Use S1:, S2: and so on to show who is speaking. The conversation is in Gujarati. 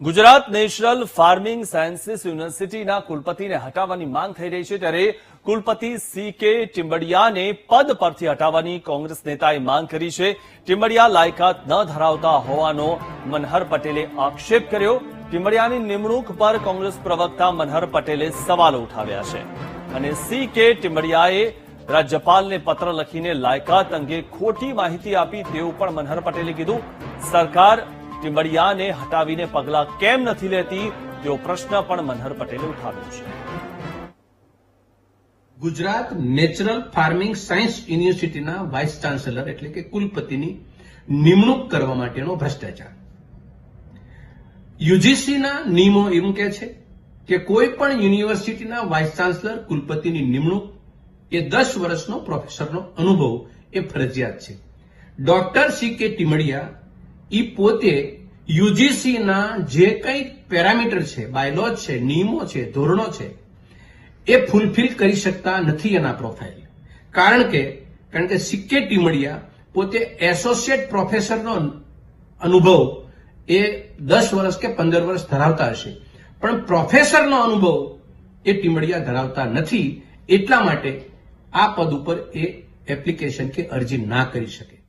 S1: ગુજરાત નેશનલ ફાર્મિંગ સાયન્સીસ યુનિવર્સિટીના કુલપતિને હટાવવાની માંગ થઈ રહી છે ત્યારે કુલપતિ સી કે ટિમ્બડિયાને પદ પરથી હટાવવાની કોંગ્રેસ નેતાએ માંગ કરી છે. ટિમ્બડિયા લાયકાત ન ધરાવતા હોવાનો મનહર પટેલે આક્ષેપ કર્યો. ટિમ્બડિયાની નિમણૂક પર કોંગ્રેસ પ્રવક્તા મનહર પટેલે સવાલો ઉઠાવ્યા છે. અને સી કે ટિમ્બડિયાએ રાજ્યપાલને પત્ર લખીને લાયકાત અંગે ખોટી માહિતી આપી તેવું પણ મનહર પટેલે કીધું. સરકાર ટિમ્બડિયાને હટાવીને પગલાં કેમ નથી લેતી તેવો પ્રશ્ન પણ મનહર પટેલે ઉઠાવ્યો છે.
S2: ગુજરાત નેચરલ ફાર્મિંગ સાયન્સ યુનિવર્સિટીના વાઇસ ચાન્સેલર એટલે કે કુલપતિની નિમણૂક કરવા માટેનો ભ્રષ્ટાચાર. યુજીસીના નિયમો એમ કે છે કે કોઈ પણ યુનિવર્સિટીના વાઇસ ચાન્સલર કુલપતિની નિમણૂક એ દસ વર્ષનો પ્રોફેસરનો અનુભવ એ ફરજિયાત છે. ડોક્ટર સી કે ટીમડિયા ઈ પોતે યુજીસીના જે કંઈ પેરામીટર છે બાયલોજ છે, નિયમો છે, ધોરણો છે, એ ફૂલફિલ કરી શકતા નથી એના પ્રોફાઇલ કારણ કે કારણ કે સિક્કે ટીમડિયા પોતે એસોસિએટ પ્રોફેસરનો અનુભવ એ દસ વર્ષ કે પંદર વર્ષ ધરાવતા હશે. પણ પ્રોફેસરનો અનુભવ એ ટીમડિયા ધરાવતા નથી, એટલા માટે આ પદ ઉપર એ એપ્લિકેશન કે અરજી ના કરી શકે.